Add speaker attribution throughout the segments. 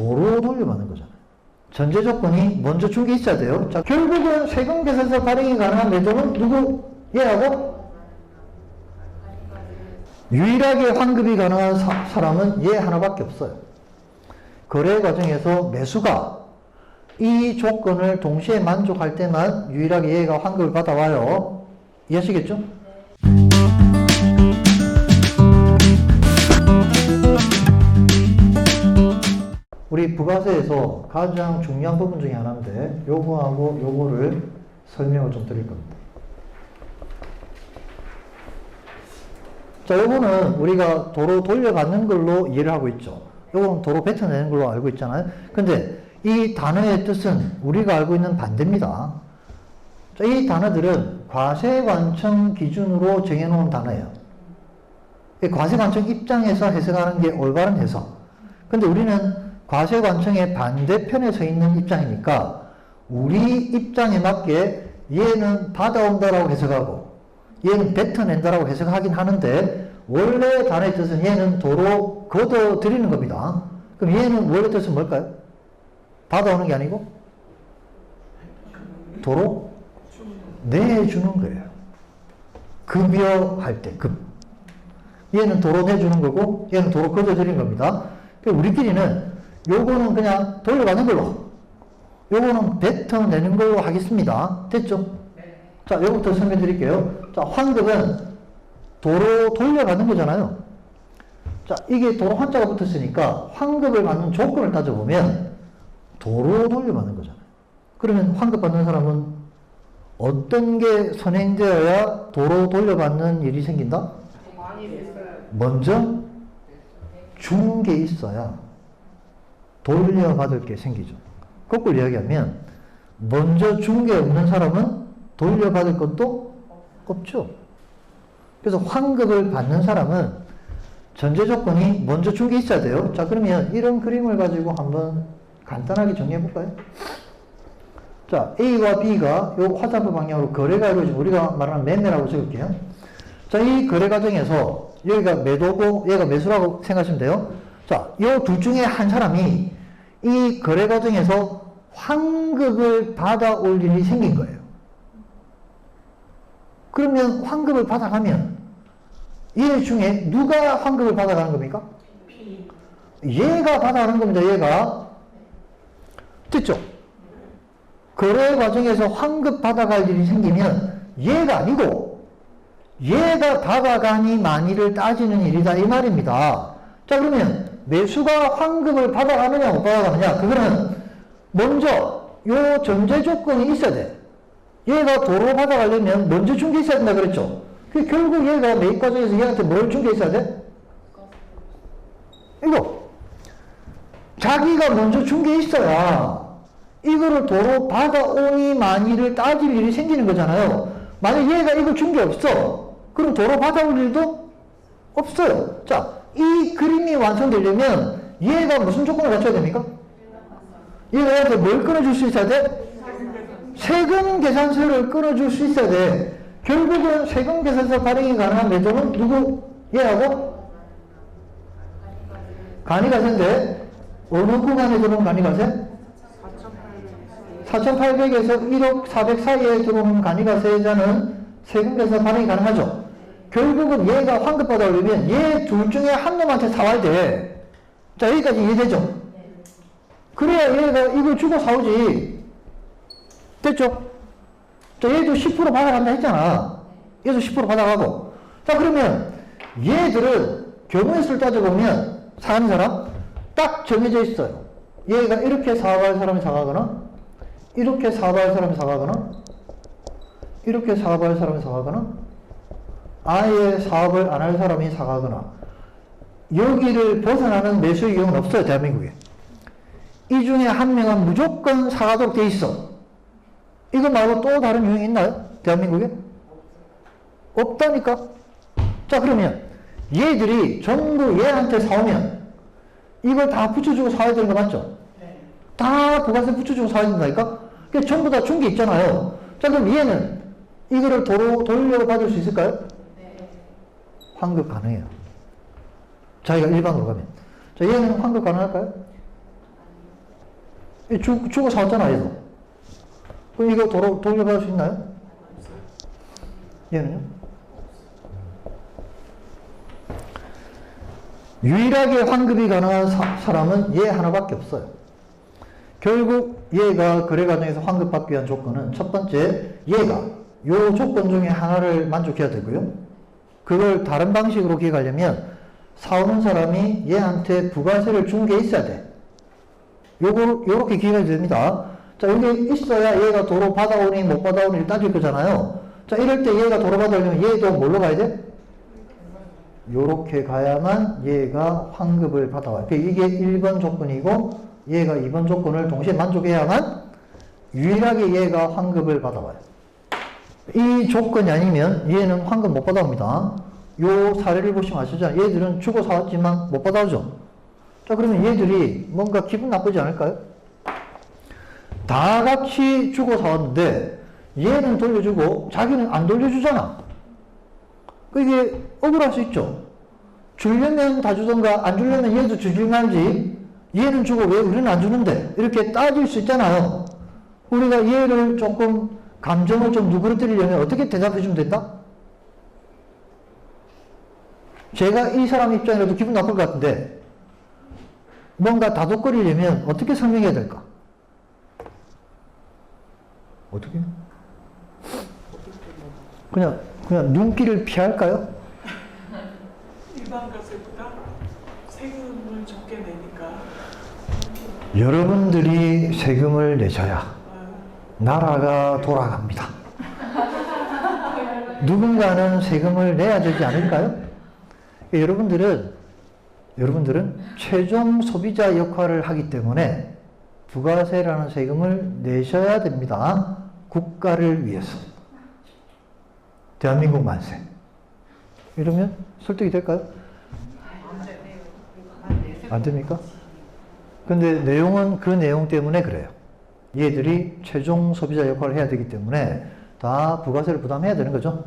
Speaker 1: 도로 돌려받는 거잖아요. 전제 조건이 먼저 준 게 있어야 돼요. 자, 결국은 세금 계산서 발행이 가능한 매도는 누구? 얘하고? 유일하게 환급이 가능한 사, 사람은 얘 하나밖에 없어요. 거래 과정에서 매수가 이 조건을 동시에 만족할 때만 유일하게 얘가 환급을 받아와요. 이해하시겠죠? 부가세에서 가장 중요한 부분 중에 하나인데 요거하고 요거를 설명을 좀 드릴 겁니다. 자, 요거는 우리가 도로 돌려받는 걸로 이해를 하고 있죠. 요거는 도로 뱉어내는 걸로 알고 있잖아요. 근데 이 단어의 뜻은 우리가 알고 있는 반대입니다. 자, 이 단어들은 과세관청 기준으로 정해놓은 단어예요. 이 과세관청 입장에서 해석하는 게 올바른 해석. 근데 우리는 과세관청의 반대편에 서 있는 입장이니까 우리 입장에 맞게 얘는 받아온다라고 해석하고 얘는 뱉어낸다라고 해석하긴 하는데 원래 단어의 뜻은 얘는 도로 걷어들이는 겁니다. 그럼 얘는 원래 뜻은 뭘까요? 받아오는 게 아니고 도로 내주는 거예요. 급여할 때 급. 얘는 도로 내주는 거고 얘는 도로 걷어들이는 겁니다. 그러니까 우리끼리는 요거는 그냥 돌려가는 걸로 요거는 뱉어내는 걸로 하겠습니다. 됐죠? 자, 요거부터 설명 드릴게요. 자, 환급은 도로 돌려가는 거잖아요. 자, 이게 도로 한자가 붙었으니까 환급을 받는 조건을 따져보면 도로 돌려받는 거잖아요. 그러면 환급 받는 사람은 어떤 게 선행되어야 도로 돌려받는 일이 생긴다? 먼저 준 게 있어야 돌려받을 게 생기죠. 거꾸로 이야기하면 먼저 준 게 없는 사람은 돌려받을 것도 없죠. 그래서 환급을 받는 사람은 전제 조건이 먼저 준 게 있어야 돼요. 자, 그러면 이런 그림을 가지고 한번 간단하게 정리해 볼까요? 자, A와 B가 요 화살표 방향으로 거래가 이루어지고 우리가 말하는 매매라고 적을게요. 자, 이 거래 과정에서 여기가 매도고 얘가 매수라고 생각하시면 돼요. 자, 요 둘 중에 한 사람이 이 거래 과정에서 환급을 받아올 일이 생긴 거예요. 그러면 환급을 받아가면 얘 중에 누가 환급을 받아가는 겁니까? 얘가 받아가는 겁니다. 얘가 됐죠? 거래 과정에서 환급 받아갈 일이 생기면 얘가 아니고 얘가 받아가니 많이를 따지는 일이다 이 말입니다. 자 그러면 매수가 환급을 받아가느냐 못 받아가느냐 그거는 먼저 요 전제 조건이 있어야 돼. 얘가 도로 받아가려면 먼저 준 게 있어야 된다 그랬죠. 그 결국 얘가 매입 과정에서 얘한테 뭘 준 게 있어야 돼? 이거 자기가 먼저 준 게 있어야 이거를 도로 받아오니 많이를 따질 일이 생기는 거잖아요. 만약 얘가 이거 준 게 없어. 그럼 도로 받아올 일도 없어요. 자, 이 그림이 완성되려면 얘가 무슨 조건을 갖춰야 됩니까? 얘가 얘한테 뭘 끊어줄 수 있어야 돼? 세금 계산서를 끊어줄 수 있어야 돼. 결국은 세금 계산서 발행이 가능한 매도는 누구? 얘하고? 간이가세인데 어느 구간에 들어온 간이가세? 4,800에서 1억 400 사이에 들어오는 간이가세자는 세금 계산 발행이 가능하죠. 결국은 얘가 환급 받아오려면 얘 둘 중에 한 놈한테 사와야 돼. 자, 여기까지 이해되죠? 그래야 얘가 이걸 주고 사오지. 됐죠? 자, 얘도 10% 받아간다 했잖아. 얘도 10% 받아가고. 자, 그러면 얘들은 경우의 수를 따져보면 사는 사람 딱 정해져 있어요. 얘가 이렇게 사업할 사람이 사가거나, 이렇게 사업할 사람이 사가거나, 이렇게 사업할 사람이 사가거나, 아예 사업을 안 할 사람이 사가거나, 여기를 벗어나는 매수의 경우는 없어요, 대한민국에. 이 중에 한 명은 무조건 사가도록 돼 있어. 이거 말고 또 다른 유형이 있나요? 대한민국에? 없다니까? 자, 그러면 얘들이 전부 얘한테 사오면 이걸 다 붙여주고 사야 되는 거 맞죠? 다 부가세 붙여주고 사야 된다니까? 그 전부 다 준 게 있잖아요. 자, 그럼 얘는 이거를 도로, 돌려받을 수 있을까요? 환급 가능해요. 자기가 일반으로 가면. 자, 얘는 환급 가능할까요? 이 죽, 죽어 사왔잖아, 얘도. 그럼 이거 도로, 돌려받을 수 있나요? 얘는요? 유일하게 환급이 가능한 사, 람은얘 하나밖에 없어요. 결국 얘가 거래 과정에서 환급받기 위한 조건은 첫 번째, 얘가 요 조건 중에 하나를 만족해야 되고요. 그걸 다른 방식으로 기획하려면 사오는 사람이 얘한테 부가세를 준 게 있어야 돼. 요거, 요렇게 기획이 됩니다. 자, 여기 있어야 얘가 도로 받아오니 못 받아오니 따질 거잖아요. 자, 이럴 때 얘가 도로 받아오려면 얘도 뭘로 가야 돼? 요렇게 가야만 얘가 환급을 받아와요. 그러니까 이게 1번 조건이고 얘가 2번 조건을 동시에 만족해야만 유일하게 얘가 환급을 받아와요. 이 조건이 아니면 얘는 환급 못 받아옵니다. 요 사례를 보시면 아시잖아요. 얘들은 주고 사왔지만 못 받아오죠. 자, 그러면 얘들이 뭔가 기분 나쁘지 않을까요? 다 같이 주고 사왔는데 얘는 돌려주고 자기는 안 돌려주잖아. 그 이게 억울할 수 있죠. 주려면 다 주던가 안 주려면 얘도 주지 말지 얘는 주고 왜 우리는 안 주는데 이렇게 따질 수 있잖아요. 우리가 얘를 조금 감정을 좀 누그러뜨리려면 어떻게 대답해 주면 된다? 제가 이 사람 입장이라도 기분 나쁠 것 같은데 뭔가 다독거리려면 어떻게 설명해야 될까? 어떻게? 그냥 그냥 눈길을 피할까요?
Speaker 2: 일반 가세보다 세금을 적게 내니까
Speaker 1: 여러분들이 세금을 내셔야
Speaker 2: 아,
Speaker 1: 나라가 돌아갑니다. 누군가는 세금을 내야 되지 않을까요? 여러분들은 여러분들은 최종 소비자 역할을 하기 때문에 부가세라는 세금을 내셔야 됩니다. 국가를 위해서. 대한민국 만세. 이러면 설득이 될까요? 안 됩니까? 근데 내용은 그 내용 때문에 그래요. 얘들이 최종 소비자 역할을 해야 되기 때문에 다 부가세를 부담해야 되는 거죠.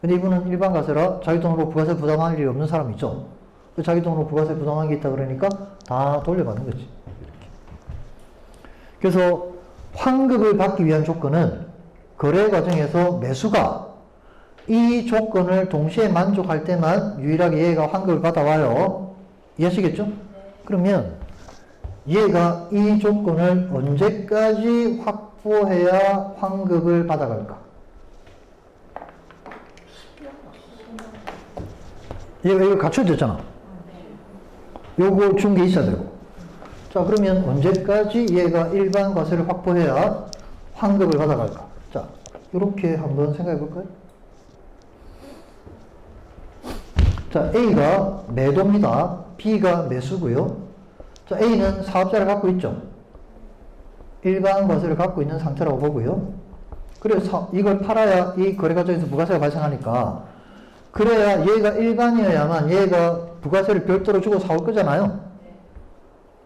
Speaker 1: 근데 이분은 일반 가세라 자기 돈으로 부가세 부담할 일이 없는 사람이죠. 그 자기 돈으로 부가세 부담한 게 있다 그러니까 다 돌려받는 거지. 이렇게. 그래서 환급을 받기 위한 조건은 거래 과정에서 매수가 이 조건을 동시에 만족할 때만 유일하게 얘가 환급을 받아와요. 이해하시겠죠? 그러면 얘가 이 조건을 언제까지 확보해야 환급을 받아갈까? 얘가 이거 갖춰야 되잖아. 요거 준 게 있어야 되고. 자, 그러면 언제까지 얘가 일반 과세를 확보해야 환급을 받아갈까? 자, 이렇게 한번 생각해 볼까요? 자, A가 매도입니다. B가 매수고요. 자, A는 사업자를 갖고 있죠. 일반 과세를 갖고 있는 상태라고 보고요. 그래서 이걸 팔아야 이 거래 과정에서 부가세가 발생하니까 그래야 얘가 일반이어야만 얘가 부가세를 별도로 주고 사올 거잖아요.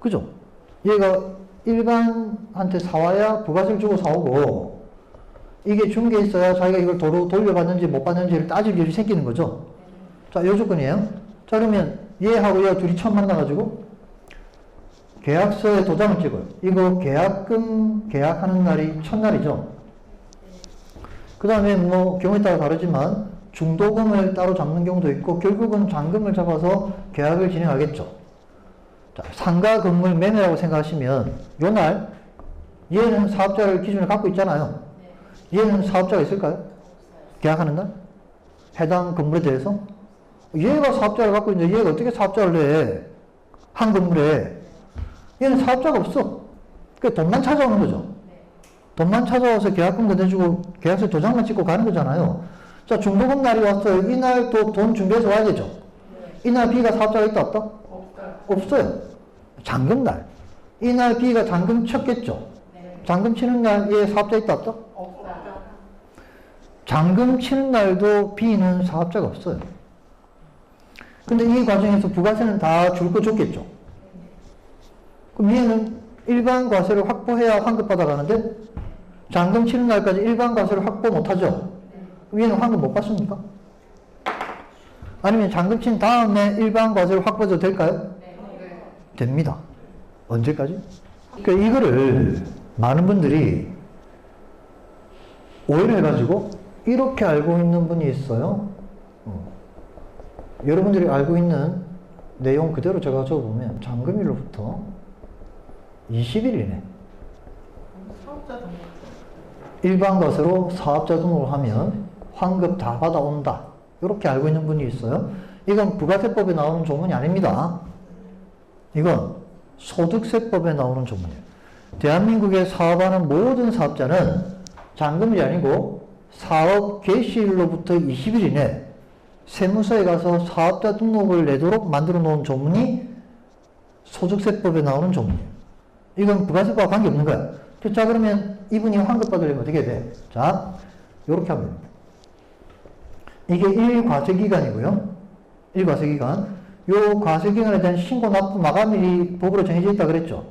Speaker 1: 그죠? 얘가 일반한테 사와야 부가세를 주고 사오고 이게 준게 있어야 자기가 이걸 도로 돌려받는지 못 받는지를 따질 일이 생기는 거죠. 자, 요 조건이에요. 자, 그러면 얘하고 얘가 둘이 처음 만나가지고 계약서에 도장을 찍어요. 이거 계약금 계약하는 날이 첫날이죠. 그 다음에 뭐 경우에 따라 다르지만 중도금을 따로 잡는 경우도 있고 결국은 잔금을 잡아서 계약을 진행하겠죠. 자, 상가 건물 매매라고 생각하시면 요날 얘는 사업자를 기준으로 갖고 있잖아요. 얘는 사업자가 있을까요? 계약하는 날? 해당 건물에 대해서? 얘가 사업자를 갖고 있는데 얘가 어떻게 사업자를 내? 한 건물에. 얘는 사업자가 없어. 그 돈만 찾아오는 거죠. 돈만 찾아와서 계약금 건네주고 계약서 도장만 찍고 가는 거잖아요. 자, 중도금 날이 왔어요. 이날 또 돈 준비해서 와야 되죠. 이날 B가 사업자가 있다 없다? 없어요. 잔금 날. 이날 B가 잔금 쳤겠죠. 잔금 치는 날 얘 사업자 있다 없다? 잔금 치는 날도 B는 사업자가 없어요. 근데 이 과정에서 부가세는 다 줄 거 줬겠죠. 그럼 얘는 일반 과세를 확보해야 환급 받아가는데 잔금 치는 날까지 일반 과세를 확보 못하죠. 얘는 환급 못 받습니까? 아니면 잔금 친 다음에 일반 과세를 확보해도 될까요? 됩니다. 언제까지? 그러니까 이거를 많은 분들이 오해를 해가지고 이렇게 알고 있는 분이 있어요. 어. 여러분들이 알고 있는 내용 그대로 제가 적어보면 잔금일로부터 20일이네.
Speaker 2: 사업자 등록.
Speaker 1: 일반 것으로 사업자 등록을 하면 환급 다 받아온다. 이렇게 알고 있는 분이 있어요. 이건 부가세법에 나오는 조문이 아닙니다. 이건 소득세법에 나오는 조문이에요. 대한민국에 사업하는 모든 사업자는 잔금일이 아니고 사업 개시일로부터 20일 이내 세무서에 가서 사업자 등록을 내도록 만들어 놓은 조문이 소득세법에 나오는 조문이에요. 이건 부가세법과 관계없는 거야. 자, 그러면 이분이 환급 받으려면 어떻게 돼? 자, 요렇게 하면 됩니다. 이게 1과세기간이고요. 1과세기간. 요 과세기간에 대한 신고 납부 마감일이 법으로 정해져 있다 그랬죠?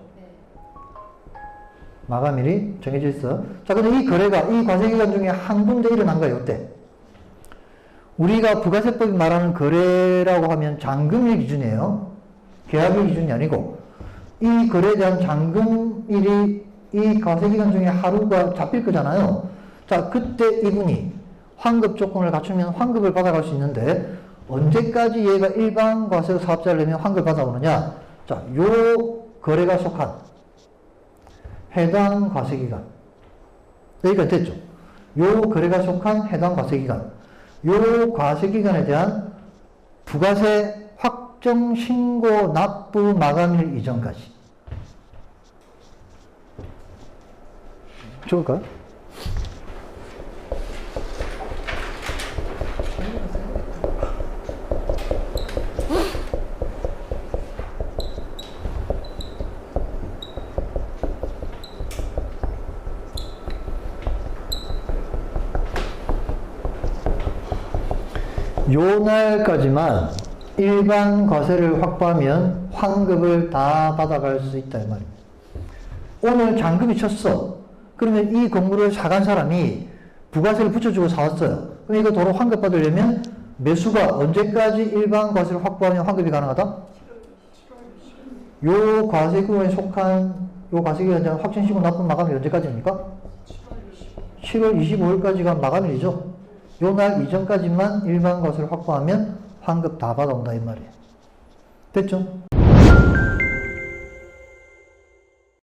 Speaker 1: 마감일이 정해져 있어. 자, 근데 이 거래가 이 과세기간 중에 한 군데 일어난 거예요, 이때. 우리가 부가세법이 말하는 거래라고 하면 잔금일 기준이에요. 계약일 기준이 아니고, 이 거래에 대한 잔금일이 이 과세기간 중에 하루가 잡힐 거잖아요. 자, 그때 이분이 환급 조건을 갖추면 환급을 받아갈 수 있는데, 언제까지 얘가 일반 과세 사업자를 내면 환급을 받아오느냐? 자, 요 거래가 속한 해당 과세기간. 여기까지 됐죠? 요 거래가 속한 해당 과세기간. 요 과세기간에 대한 부가세 확정 신고 납부 마감일 이전까지. 좋을까요? 요 날까지만 일반 과세를 확보하면 환급을 다 받아갈 수 있다 이 말입니다. 오늘 잔금이 쳤어. 그러면 이 건물을 사간 사람이 부가세를 붙여주고 사왔어요. 그럼 이거 도로 환급 받으려면 매수가 언제까지 일반 과세를 확보하면 환급이 가능하다? 요 과세구에 속한 요 과세기간에 대한 확정시고 납부 마감이 언제까지입니까? 7월 25일까지가 마감일이죠. 요 날 이전까지만 일반 것을 확보하면 환급 다 받아온다 이 말이에요. 됐죠?